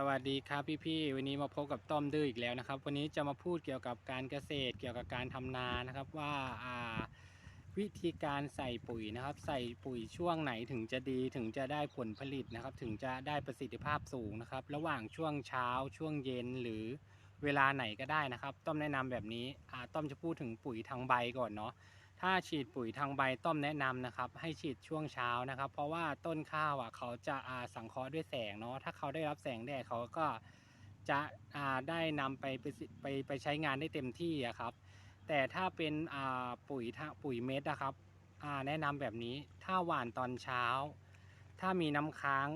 สวัสดีครับพี่ๆวันนี้มาพบกับต้อมดื้ออีกแล้วนะครับ วันนี้จะมาพูดเกี่ยวกับการเกษตรเกี่ยวกับการทำนานะครับว่าาวิธีการใส่ปุ๋ยนะครับ ใส่ปุ๋ยช่วงไหนถึงจะดีถึงจะได้ผลผลิตนะครับ ถึงจะได้ประสิทธิภาพสูงนะครับ ระหว่างช่วงเช้าช่วงเย็นหรือเวลาไหนก็ได้นะครับ ต้อมแนะนำแบบนี้ต้อมจะพูดถึงปุ๋ยทางใบก่อนเนาะ ถ้าฉีดปุ๋ยทางใบต้อมแนะนำนะครับ ให้ฉีดช่วงเช้านะครับ เพราะว่าต้นข้าวอะเขาจะอาสังเคราะห์ด้วยแสงเนาะถ้าเขาได้รับแสงแดดเขาก็จะอ่าได้นำไปไปไปไปใช้งานได้เต็มที่อะครับ แต่ถ้าเป็นอ่าปุ๋ยทางปุ๋ยเม็ดนะครับอ่าแนะนำแบบนี้ถ้าหว่านตอนเช้า ถ้ามีน้ำค้าง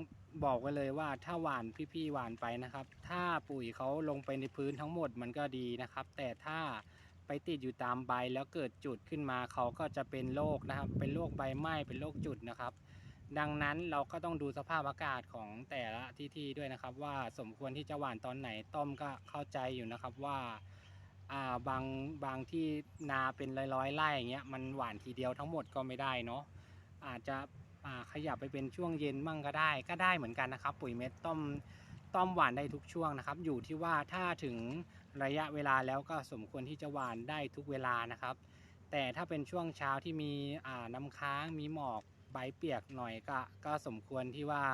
บอกไว้เลยว่าถ้าหว่านพี่ๆหว่านไปนะครับ ถ้าปุ๋ยเขาลงไปในพื้นทั้งหมดมันก็ดีนะครับ แต่ถ้า ไปติดอยู่ตามใบแล้วเกิดจุดขึ้นมาเขาก็จะเป็นโรคนะครับ เป็นโรคใบไหม้เป็นโรคจุดนะครับ ดังนั้นเราก็ต้องดูสภาพอากาศของแต่ละที่ที่ด้วยนะครับ ว่าสมควรที่จะหว่านตอนไหนต้มก็เข้าใจอยู่นะครับว่าาบางบางที่นาเป็นร้อยๆไร่อย่างเงี้ยมันหว่านทีเดียวทั้งหมดก็ไม่ได้เนาะอาจจะขยับไปเป็นช่วงเย็นมั่งก็ได้ ก็ได้เหมือนกันนะครับ ปุ๋ยเม็ดต้มต้อมหวานได้ทุกช่วงนะครับ อยู่ที่ว่าถ้าถึง ระยะเวลาแล้วก็สมควรที่จะหว่านได้ทุกเวลานะครับ แต่ถ้าเป็นช่วงเช้าที่มีน้ำค้างมีหมอกใบเปียกหน่อยก็ก็สมควรที่ว่า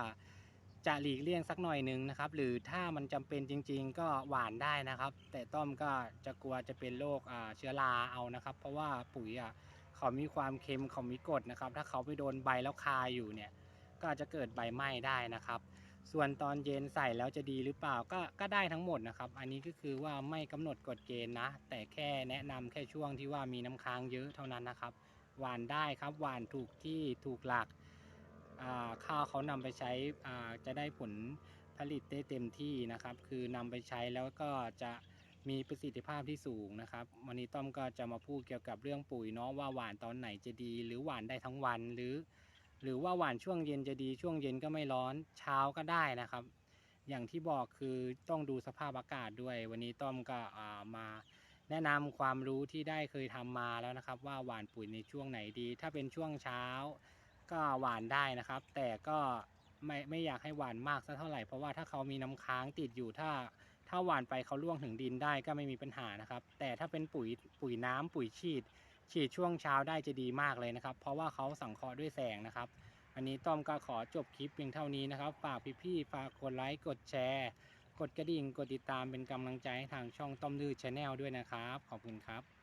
จะหลีกเลี่ยงสักหน่อยหนึงนะครับ หรือถ้ามันจำเป็นจริง ๆ ก็หวานได้นะครับ แต่ต้อมก็จะกลัวจะเป็นโรคเชื้อราเอานะครับ เพราะว่าปุ๋ยอะเขามีความเค็มเขามีกรดนะครับ ถ้าเขาไปโดนใบแล้วคาอยู่เนี่ย ก็จะเกิดใบไหม้ได้นะครับ ส่วนตอนเย็นใส่แล้วจะดีหรือเปล่าก็ก็ได้ทั้งหมดนะครับ อันนี้ก็คือว่าไม่กำหนดกฎเกณฑ์นะ แต่แค่แนะนำแค่ช่วงที่ว่ามีน้ำค้างเยอะเท่านั้นนะครับ หวานได้ครับ หวานถูกที่ถูกหลักข้าวเขานำไปใช้จะได้ผลผลิตได้เต็มที่นะครับ คือนำไปใช้แล้วก็จะมีประสิทธิภาพที่สูงนะครับ วันนี้ต้อมก็จะมาพูดเกี่ยวกับเรื่องปุ๋ยเนาะว่าหวานตอนไหนจะดี หรือหวานได้ทั้งวันหรือ หรือว่าหวานช่วงเย็นจะดีช่วงเย็นก็ไม่ร้อนเช้าก็ได้นะครับ อย่างที่บอกคือต้องดูสภาพอากาศด้วย วันนี้ต้อมก็มาแนะนำความรู้ที่ได้เคยทำมาแล้วนะครับ ว่าหวานปุ๋ยในช่วงไหนดี ถ้าเป็นช่วงเช้าก็หวานได้นะครับ แต่ก็ไม่ไม่อยากให้หวานมากสักเท่าไหร่เพราะว่าถ้าเขามีน้ำค้างติดอยู่ถ้าถ้าหวานไปเขาล่วงถึงดินได้ก็ไม่มีปัญหานะครับ แต่ถ้าเป็นปุ๋ยปุ๋ยน้ำปุ๋ยฉีด ฉีดช่วงเช้าได้จะดีมากเลยนะครับ เพราะว่าเขาสังเคราะห์ด้วยแสงนะครับ อันนี้ต้อมก็ขอจบคลิปเพียงเท่านี้นะครับ ฝากพี่ๆฝากกดไลค์กดแชร์ กดกระดิ่งกดติดตามเป็นกำลังใจให้ทางช่องต้อมดื้อชาแนลด้วยนะครับ ขอบคุณครับ